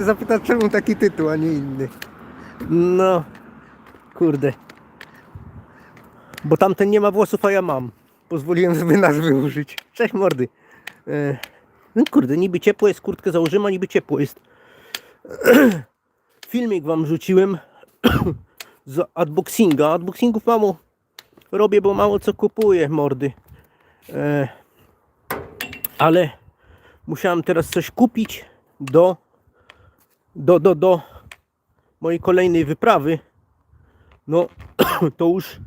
Zapytać czemu taki tytuł, a nie inny. No, kurde. Bo tamten nie ma włosów, a ja mam. Pozwoliłem sobie nazwy użyć. Cześć mordy. E, no kurde, niby ciepło jest, kurtkę założyłem, a niby ciepło jest. Filmik wam rzuciłem z unboxinga. Unboxingów mało robię, bo mało co kupuję, mordy. E, ale musiałem teraz coś kupić do, do, do, do mojej kolejnej wyprawy. No, to już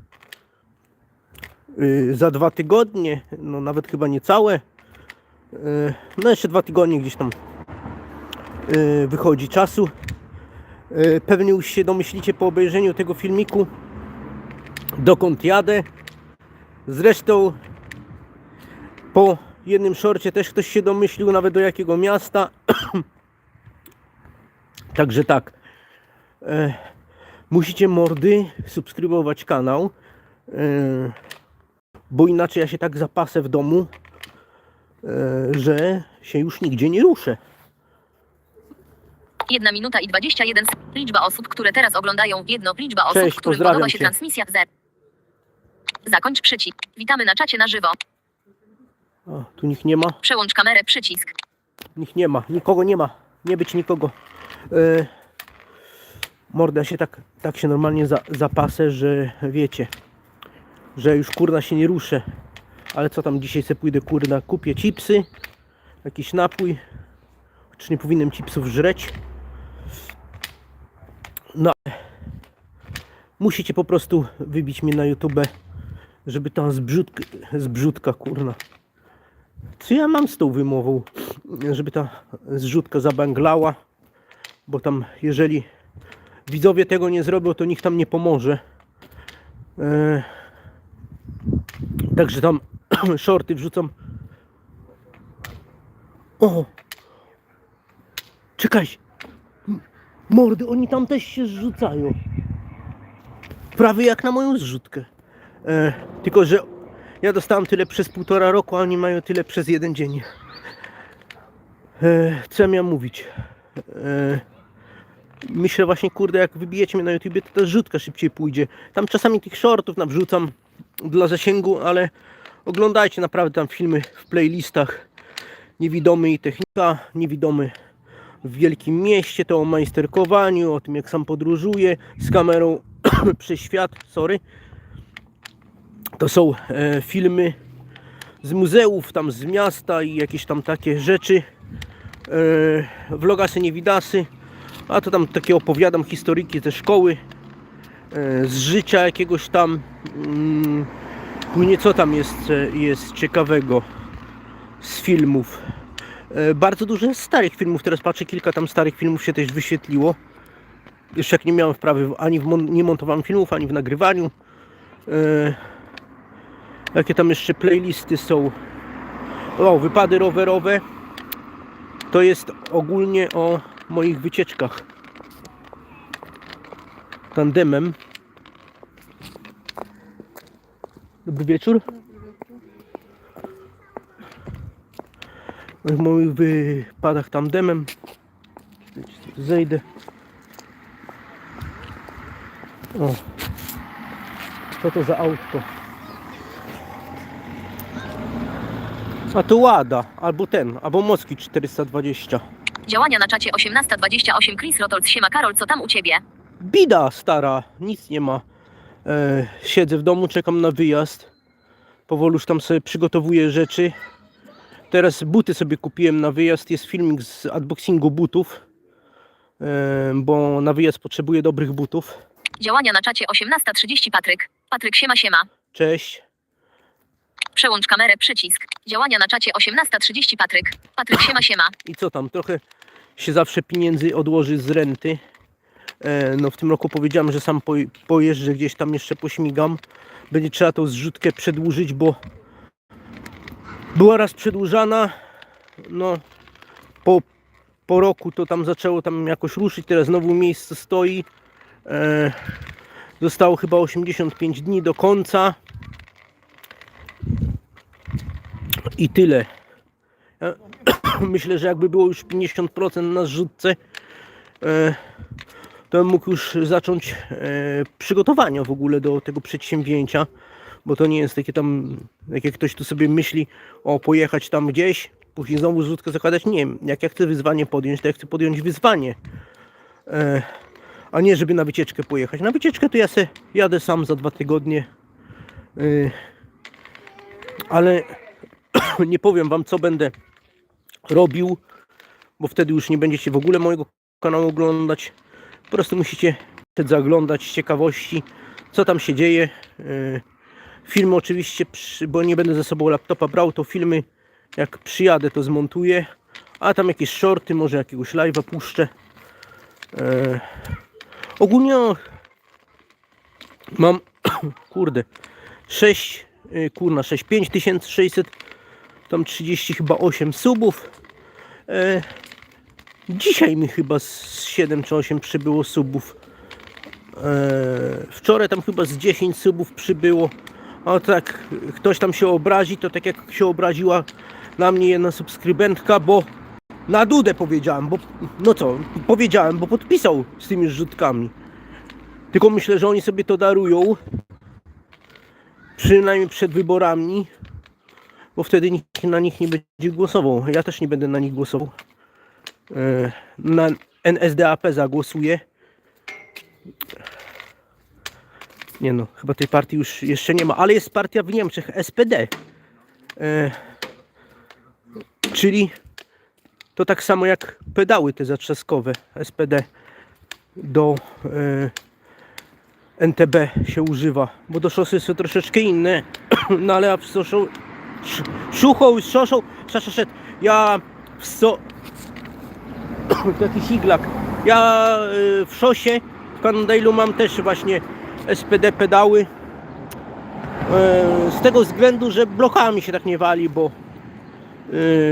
y, za dwa tygodnie, no nawet chyba niecałe. Y, no jeszcze dwa tygodnie gdzieś tam y, wychodzi czasu. Pewnie już się domyślicie po obejrzeniu tego filmiku, dokąd jadę. Zresztą po jednym szorcie też ktoś się domyślił nawet do jakiego miasta. Także tak. E, musicie mordy subskrybować kanał. E, bo inaczej ja się tak zapasę w domu, e, że się już nigdzie nie ruszę. 1 minuta i 21 sekund. Liczba osób, które teraz oglądają. Jedno. Liczba osób, Cześć, którym pozdrawiam podoba się cię. transmisja w Z. Zakończ przycisk. Witamy na czacie na żywo. O, tu nikt nie ma. Przełącz kamerę przycisk. Nikt nie ma, nikogo nie ma, nie być nikogo. E, morda się tak, tak się normalnie za, zapasę, że wiecie, że już kurna się nie ruszę. Ale co tam dzisiaj sobie pójdę kurna, kupię chipsy, jakiś napój. Czy nie powinienem chipsów żreć? No, musicie po prostu wybić mnie na YouTube, żeby tam zbrzudka, zbrzudka kurna. Co ja mam z tą wymową, żeby ta zrzutka zabanglała, bo tam jeżeli widzowie tego nie zrobią, to nikt tam nie pomoże. E, także tam shorty wrzucam. O! Czekaj! Mordy, oni tam też się zrzucają. Prawie jak na moją zrzutkę. E, tylko, że ja dostałem tyle przez półtora roku, a oni mają tyle przez jeden dzień. E, co ja miałem mówić? E, myślę właśnie, kurde, jak wybijecie mnie na YouTubie, to ta rzutka szybciej pójdzie. Tam czasami tych shortów nawrzucam dla zasięgu, ale oglądajcie naprawdę tam filmy w playlistach. Niewidomy i technika, niewidomy w wielkim mieście, to o majsterkowaniu, o tym jak sam podróżuję z kamerą przez świat, sorry to są e, filmy z muzeów, tam z miasta i jakieś tam takie rzeczy. E, vlogasy, niewidasy. A to tam takie opowiadam historyki ze szkoły, e, z życia jakiegoś tam. Mm, Później co tam jest, e, jest ciekawego z filmów. E, bardzo dużo starych filmów, teraz patrzę, kilka tam starych filmów się też wyświetliło. Jeszcze jak nie miałem wprawy ani w mon- nie montowałem filmów, ani w nagrywaniu. Jakie tam jeszcze playlisty są? O, wypady rowerowe. To jest ogólnie o moich wycieczkach. Tandemem. Dobry wieczór. O moich wypadach tandemem. Zejdę. O. Co to za autko? A to Łada, albo ten, albo Moski 420. Działania na czacie 18.28. Chris Rotolc. Siema Karol, co tam u ciebie? Bida stara, nic nie ma. E, siedzę w domu, czekam na wyjazd. Powoli już tam sobie przygotowuję rzeczy. Teraz buty sobie kupiłem na wyjazd. Jest filmik z unboxingu butów. E, bo na wyjazd potrzebuję dobrych butów. Działania na czacie 18.30. Patryk. Patryk, siema, siema. Cześć. Przełącz kamerę przycisk. Działania na czacie 18.30. Patryk. Patryk, siema, siema. I co tam? Trochę się zawsze pieniędzy odłoży z renty. E, no w tym roku powiedziałem, że sam poj- pojeżdżę gdzieś tam jeszcze pośmigam. Będzie trzeba tą zrzutkę przedłużyć, bo była raz przedłużana. No po, po roku to tam zaczęło tam jakoś ruszyć. Teraz znowu miejsce stoi. E, zostało chyba 85 dni do końca. I tyle. Ja myślę, że jakby było już 50% na zrzutce, e, to bym mógł już zacząć e, przygotowania w ogóle do tego przedsięwzięcia, bo to nie jest takie tam, jak ktoś tu sobie myśli, o pojechać tam gdzieś, później znowu zrzutkę zakładać. Nie, jak ja chcę wyzwanie podjąć, to ja chcę podjąć wyzwanie, e, a nie żeby na wycieczkę pojechać. Na wycieczkę to ja se jadę sam za dwa tygodnie, ale nie powiem wam co będę robił, bo wtedy już nie będziecie w ogóle mojego kanału oglądać. Po prostu musicie zaglądać z ciekawości, co tam się dzieje. Yy, Filmy oczywiście, bo nie będę ze sobą laptopa brał, to filmy jak przyjadę to zmontuję. A tam jakieś shorty, może jakiegoś live'a puszczę. Yy, Ogólnie mam, kurde, 6, yy, kurna, 6, 5600, tam 30 chyba 8 subów. E, dzisiaj mi chyba z 7 czy 8 przybyło subów. E, wczoraj tam chyba z 10 subów przybyło. A tak ktoś tam się obrazi, to tak jak się obraziła na mnie jedna subskrybentka, bo na dudę powiedziałem, bo no co, powiedziałem, bo podpisał z tymi rzutkami. Tylko myślę, że oni sobie to darują. Przynajmniej przed wyborami bo wtedy nikt na nich nie będzie głosował. Ja też nie będę na nich głosował. E, Na NSDAP zagłosuję. Nie no, chyba tej partii już jeszcze nie ma, ale jest partia w Niemczech, SPD. E, Czyli to tak samo jak pedały te zatrzaskowe SPD do e, NTB się używa, bo do szosy są troszeczkę inne, no ale w z szoszą, szaszaszet, ja w so... to jakiś iglak, ja y, w szosie w Cannondale'u mam też właśnie SPD pedały, y, z tego względu, że blokami się tak nie wali, bo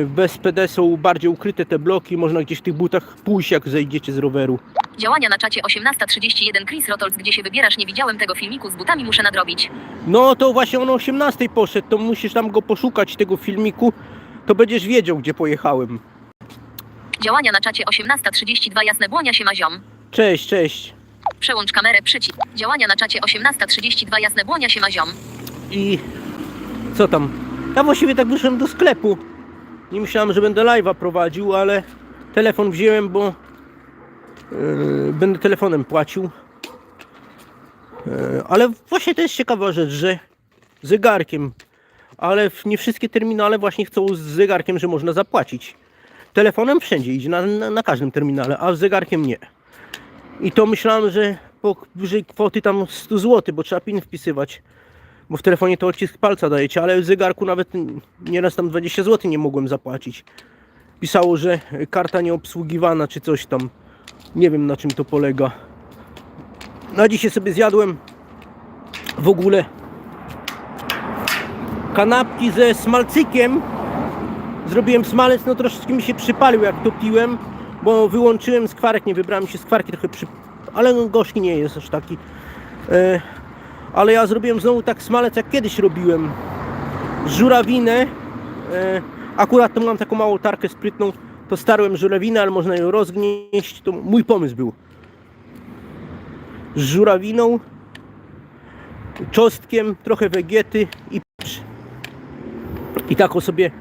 bez PD są bardziej ukryte te bloki, można gdzieś w tych butach pójść jak zejdziecie z roweru. Działania na czacie 18.31 Chris Rotolz, gdzie się wybierasz? Nie widziałem tego filmiku z butami, muszę nadrobić. No to właśnie on o 18 poszedł, to musisz tam go poszukać tego filmiku, to będziesz wiedział gdzie pojechałem. Działania na czacie 18.32 Jasne Błonia się ma ziom. Cześć, cześć. Przełącz kamerę przycisk. Działania na czacie 18.32 Jasne Błonia się ma ziom. I co tam? Ja właściwie tak wyszedłem do sklepu. Nie myślałem, że będę live'a prowadził, ale telefon wziąłem, bo yy, będę telefonem płacił. Yy, ale właśnie to jest ciekawa rzecz, że zegarkiem, ale nie wszystkie terminale właśnie chcą z zegarkiem, że można zapłacić. Telefonem wszędzie idzie, na, na, na każdym terminale, a z zegarkiem nie. I to myślałem, że powyżej kwoty tam 100 zł, bo trzeba PIN wpisywać bo w telefonie to odcisk palca dajecie, ale w zegarku nawet nieraz tam 20 zł nie mogłem zapłacić. Pisało, że karta nieobsługiwana czy coś tam. Nie wiem na czym to polega. Na dzisiaj sobie zjadłem w ogóle kanapki ze smalcykiem. Zrobiłem smalec, no troszeczkę mi się przypalił jak to piłem, bo wyłączyłem skwarek, nie wybrałem się skwarki trochę przy... ale no gorzki nie jest aż taki. E, ale ja zrobiłem znowu tak smalec jak kiedyś robiłem. Żurawinę. E, akurat to mam taką małą tarkę sprytną. To starłem żurawinę, ale można ją rozgnieść. To mój pomysł był. Z żurawiną, czosnkiem, trochę wegety i. I taką sobie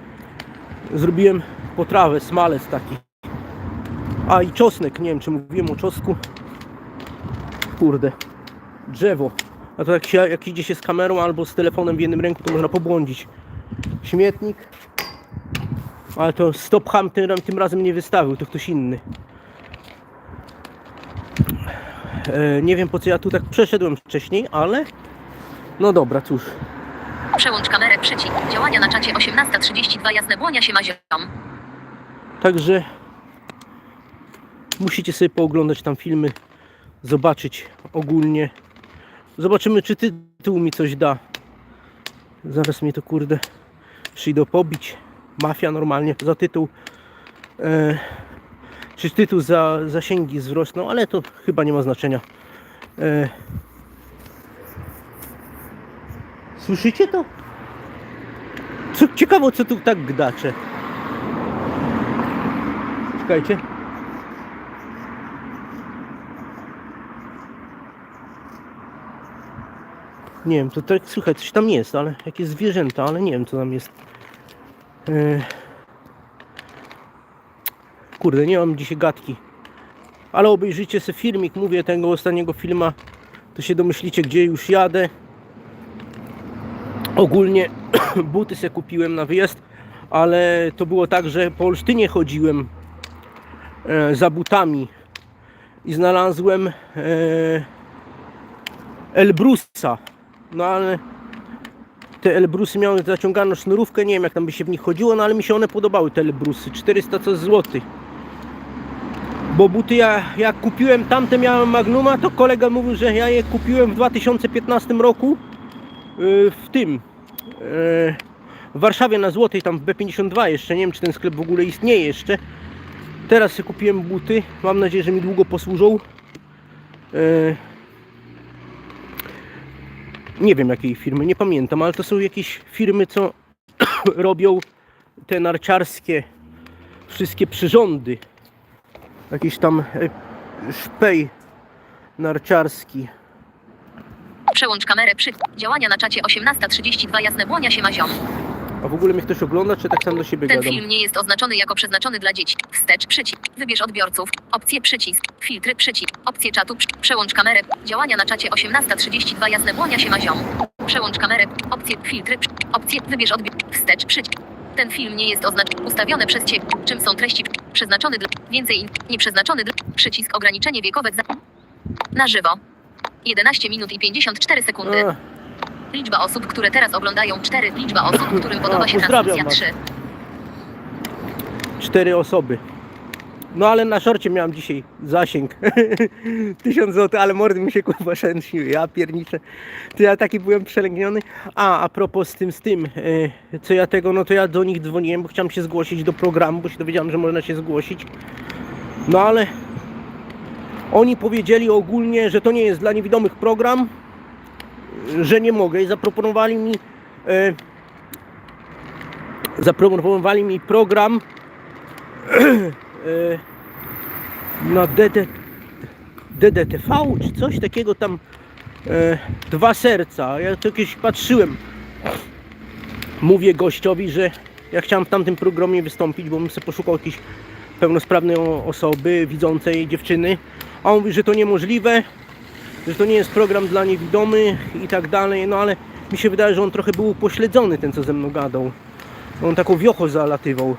zrobiłem potrawę, smalec taki. A i czosnek, nie wiem czy mówiłem o czosnku. Kurde, drzewo. A to jak, się, jak idzie się z kamerą albo z telefonem w jednym ręku, to można pobłądzić. Śmietnik. Ale to Stop Ham tym, tym razem nie wystawił, to ktoś inny. E, nie wiem po co ja tu tak przeszedłem wcześniej, ale no dobra, cóż. Przełącz kamerę przycisk. Działania na czacie 18.32 Jasne Błonia się ma ziom. Także musicie sobie pooglądać tam filmy, zobaczyć ogólnie. Zobaczymy, czy tytuł mi coś da. Zaraz mnie to kurde przyjdą pobić. Mafia normalnie za tytuł. E, czy tytuł za zasięgi wzrosną, ale to chyba nie ma znaczenia. E, słyszycie to? Co, ciekawe, co tu tak gdacze. Czekajcie. Nie wiem, to tak, słuchaj, coś tam jest, ale jakieś zwierzęta, ale nie wiem co tam jest. E... Kurde, nie mam dzisiaj gadki. Ale obejrzyjcie sobie filmik, mówię tego ostatniego filma, to się domyślicie gdzie już jadę. Ogólnie buty sobie kupiłem na wyjazd, ale to było tak, że po Olsztynie chodziłem e, za butami i znalazłem e, Elbrusa. No ale te Elbrusy miały zaciąganą sznurówkę, nie wiem jak tam by się w nich chodziło, no ale mi się one podobały te Elbrusy, 400 coś złotych. Bo buty ja jak kupiłem tamte miałem Magnuma, to kolega mówił, że ja je kupiłem w 2015 roku yy, w tym yy, w Warszawie na Złotej, tam w B52 jeszcze, nie wiem czy ten sklep w ogóle istnieje jeszcze. Teraz kupiłem buty, mam nadzieję, że mi długo posłużą. Yy, nie wiem jakiej firmy, nie pamiętam, ale to są jakieś firmy, co robią te narciarskie wszystkie przyrządy. Jakiś tam e, szpej narciarski. Przełącz kamerę przy... Działania na czacie 18.32 jasne błonia się ma ziom. A w ogóle mnie ktoś ogląda, czy tak sam do siebie Ten gadam? film nie jest oznaczony jako przeznaczony dla dzieci. Wstecz przycisk. Wybierz odbiorców. Opcje przycisk. Filtry przycisk. Opcje czatu. Przełącz kamerę. Działania na czacie 18.32 jasne błonia się ma ziom. Przełącz kamerę. Opcje. Filtry. Opcje. Wybierz odbiorców. Wstecz przycisk. Ten film nie jest oznaczony. Ustawione przez Ciebie. Czym są treści? Przeznaczony dla... Więcej. in- Nieprzeznaczony dla... Przycisk ograniczenie wiekowe. Za... Na żywo. 11 minut i 54 sekundy. A, Liczba osób, które teraz oglądają 4. Liczba osób, którym podoba się pozdrawiam transmisja was. 3. cztery osoby. No ale na szorcie miałem dzisiaj zasięg. 1000 zł, ale mordy mi się kurwa szęczniły. Ja pierniczę. To ja taki byłem przelęgniony. A, a propos z tym, z tym, e, co ja tego, no to ja do nich dzwoniłem, bo chciałem się zgłosić do programu, bo się dowiedziałem, że można się zgłosić. No ale oni powiedzieli ogólnie, że to nie jest dla niewidomych program, że nie mogę i zaproponowali mi e, zaproponowali mi program e, na DD, DDTV czy coś takiego tam e, dwa serca. Ja to kiedyś patrzyłem. Mówię gościowi, że ja chciałem w tamtym programie wystąpić, bo bym sobie poszukał jakiejś pełnosprawnej osoby, widzącej dziewczyny. A on mówi, że to niemożliwe, że to nie jest program dla niewidomych i tak dalej. No ale mi się wydaje, że on trochę był upośledzony, ten co ze mną gadał. On taką wiocho zalatywał.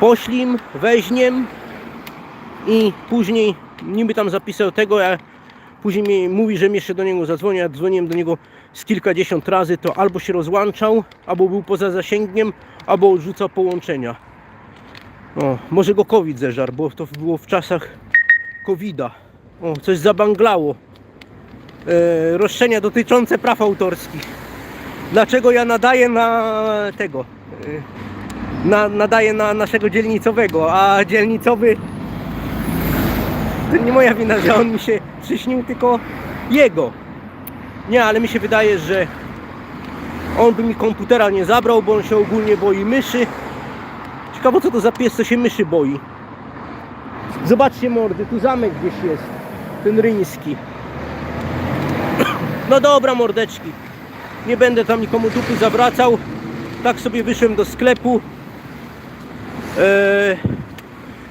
Poślim, weźniem i później niby tam zapisał tego, a później mi mówi, że jeszcze do niego zadzwoni. Ja dzwoniłem do niego z kilkadziesiąt razy, to albo się rozłączał, albo był poza zasięgiem, albo odrzucał połączenia. Może go COVID zeżarł, bo to było w czasach COVID-a. O, coś zabanglało. E, roszczenia dotyczące praw autorskich. Dlaczego ja nadaję na tego? e, Na, nadaję na naszego dzielnicowego, a dzielnicowy to nie moja wina, że on mi się przyśnił, tylko jego. Nie, ale mi się wydaje, że on by mi komputera nie zabrał, bo on się ogólnie boi myszy. Ciekawe co to za pies, co się myszy boi. Zobaczcie mordy, tu zamek gdzieś jest. Ten ryński. No dobra mordeczki. Nie będę tam nikomu dupy zawracał. Tak sobie wyszłem do sklepu. Eee,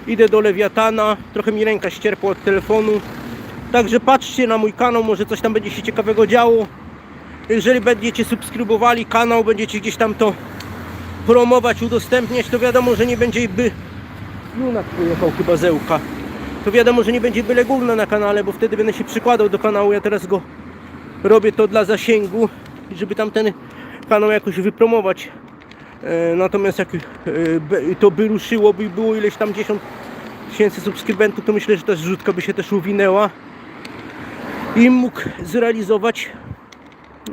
idę do Lewiatana. Trochę mi ręka ścierpła od telefonu. Także patrzcie na mój kanał, może coś tam będzie się ciekawego działo. Jeżeli będziecie subskrybowali kanał, będziecie gdzieś tam to promować, udostępniać, to wiadomo, że nie będzie by... Junak pojechał chyba zełka. To wiadomo, że nie będzie byle gówna na kanale, bo wtedy będę się przykładał do kanału. Ja teraz go robię to dla zasięgu, żeby tam ten kanał jakoś wypromować. E, natomiast jak e, to by ruszyło, by było ileś tam 10 tysięcy subskrybentów, to myślę, że ta zrzutka by się też uwinęła i mógł zrealizować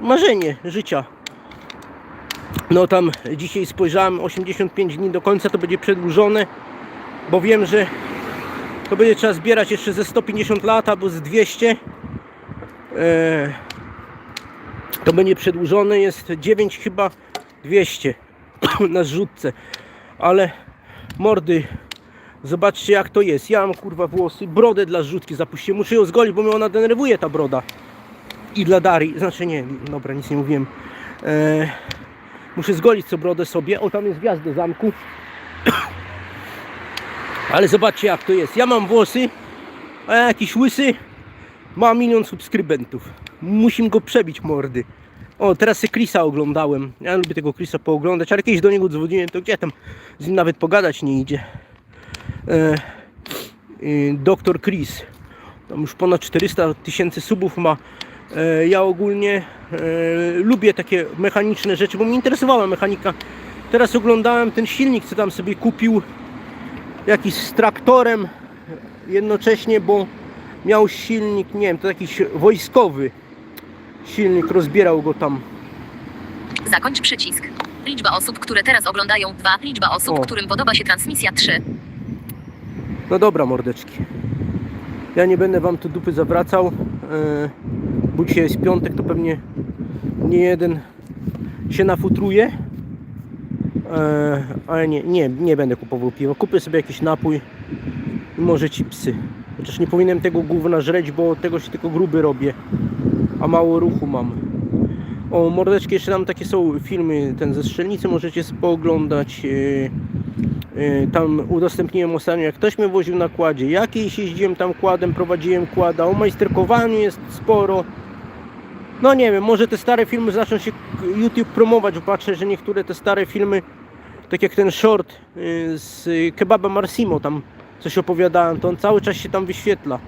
marzenie życia. No tam dzisiaj spojrzałem, 85 dni do końca to będzie przedłużone, bo wiem, że to będzie trzeba zbierać jeszcze ze 150 lat albo z 200. E, to będzie przedłużone, jest 9 chyba 200 na zrzutce. Ale mordy, zobaczcie jak to jest. Ja mam kurwa włosy, brodę dla zrzutki zapuściłem. Muszę ją zgolić, bo mnie ona denerwuje ta broda. i dla Darii, znaczy nie, dobra, nic nie mówiłem. E, muszę zgolić co brodę sobie. O, tam jest do zamku. Ale zobaczcie jak to jest. Ja mam włosy, a jakiś łysy ma milion subskrybentów. Musimy go przebić mordy. O, teraz się Chrisa oglądałem. Ja lubię tego Chrisa pooglądać, ale kiedyś do niego dzwoniłem, to gdzie tam z nim nawet pogadać nie idzie. E, e, Doktor Chris. Tam już ponad 400 tysięcy subów ma. E, ja ogólnie e, lubię takie mechaniczne rzeczy, bo mnie interesowała mechanika. Teraz oglądałem ten silnik, co tam sobie kupił. Jakiś z traktorem jednocześnie, bo miał silnik, nie wiem, to jakiś wojskowy silnik, rozbierał go tam. Zakończ przycisk. Liczba osób, które teraz oglądają 2. Liczba osób, O. którym podoba się transmisja 3. No dobra, mordeczki. Ja nie będę wam tu dupy zawracał, e, bo dzisiaj jest piątek, to pewnie nie jeden się nafutruje. E, ale nie, nie, nie będę kupował piwa. Kupię sobie jakiś napój i może chipsy. Chociaż nie powinienem tego gówna żreć, bo tego się tylko gruby robię, a mało ruchu mam. O, mordeczki, jeszcze tam takie są filmy, ten ze strzelnicy możecie pooglądać. E, Y, Tam udostępniłem ostatnio, jak ktoś mnie woził na kładzie, jakiś jeździłem tam kładem, prowadziłem kłada, o majsterkowaniu jest sporo. No nie wiem, może te stare filmy zaczną się YouTube promować, bo patrzę, że niektóre te stare filmy, tak jak ten short y, z Kebaba Marsimo, tam coś opowiadałem, to on cały czas się tam wyświetla.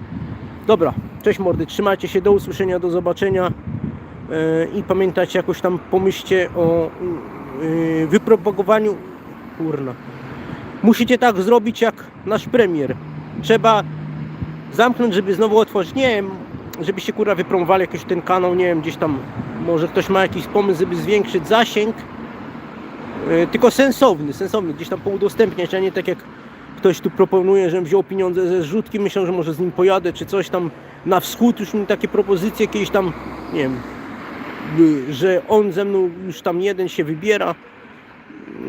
Dobra, cześć mordy, trzymajcie się, do usłyszenia, do zobaczenia y, i pamiętajcie, jakoś tam pomyślcie o y, wypropagowaniu, kurna, musicie tak zrobić jak nasz premier. Trzeba zamknąć, żeby znowu otworzyć. Nie wiem, żebyście kurwa wypromowali jakiś ten kanał, nie wiem, gdzieś tam może ktoś ma jakiś pomysł, żeby zwiększyć zasięg. Yy, tylko sensowny, sensowny, gdzieś tam poudostępniać, a nie tak jak ktoś tu proponuje, żebym wziął pieniądze ze zrzutki, myślę, że może z nim pojadę, czy coś tam. Na wschód, już mi takie propozycje kiedyś tam, nie wiem, yy, że on ze mną już tam jeden się wybiera,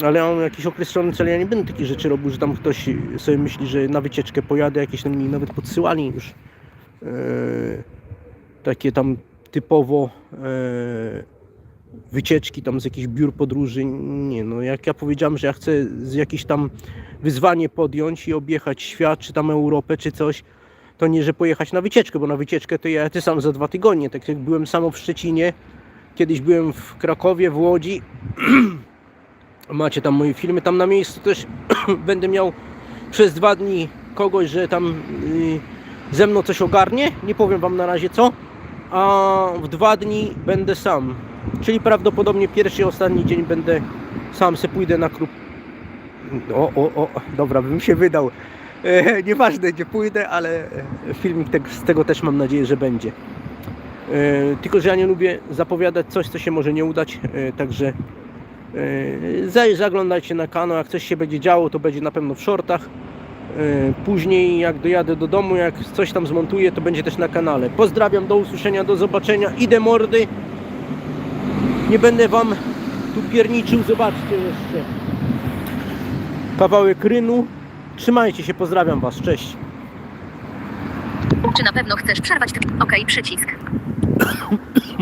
ale mam jakiś określony cel, ja nie będę takich rzeczy robił, że tam ktoś sobie myśli, że na wycieczkę pojadę, jakieś tam mi nawet podsyłali już e, takie tam typowo e, wycieczki tam z jakichś biur podróży. Nie no, jak ja powiedziałem, że ja chcę jakieś tam wyzwanie podjąć i objechać świat, czy tam Europę, czy coś, to nie, że pojechać na wycieczkę, bo na wycieczkę to ja ty sam za dwa tygodnie, tak jak byłem samo w Szczecinie, kiedyś byłem w Krakowie, w Łodzi, macie tam moje filmy, tam na miejscu też będę miał przez dwa dni kogoś, że tam y, ze mną coś ogarnie, nie powiem wam na razie co, a w dwa dni będę sam, czyli prawdopodobnie pierwszy i ostatni dzień będę sam se pójdę na klub. O, o, o, dobra, bym się wydał. E, nieważne gdzie pójdę, ale e, filmik te, z tego też mam nadzieję, że będzie. E, tylko, że ja nie lubię zapowiadać coś, co się może nie udać, e, także zaj- Zaglądajcie na kanał, jak coś się będzie działo, to będzie na pewno w shortach. Yy, Później jak dojadę do domu, jak coś tam zmontuję, to będzie też na kanale. Pozdrawiam, do usłyszenia, do zobaczenia. Idę mordy. Nie będę wam tu pierniczył, zobaczcie jeszcze. Kawałek rynu. Trzymajcie się, pozdrawiam was, cześć. Czy na pewno chcesz przerwać? OK, przycisk.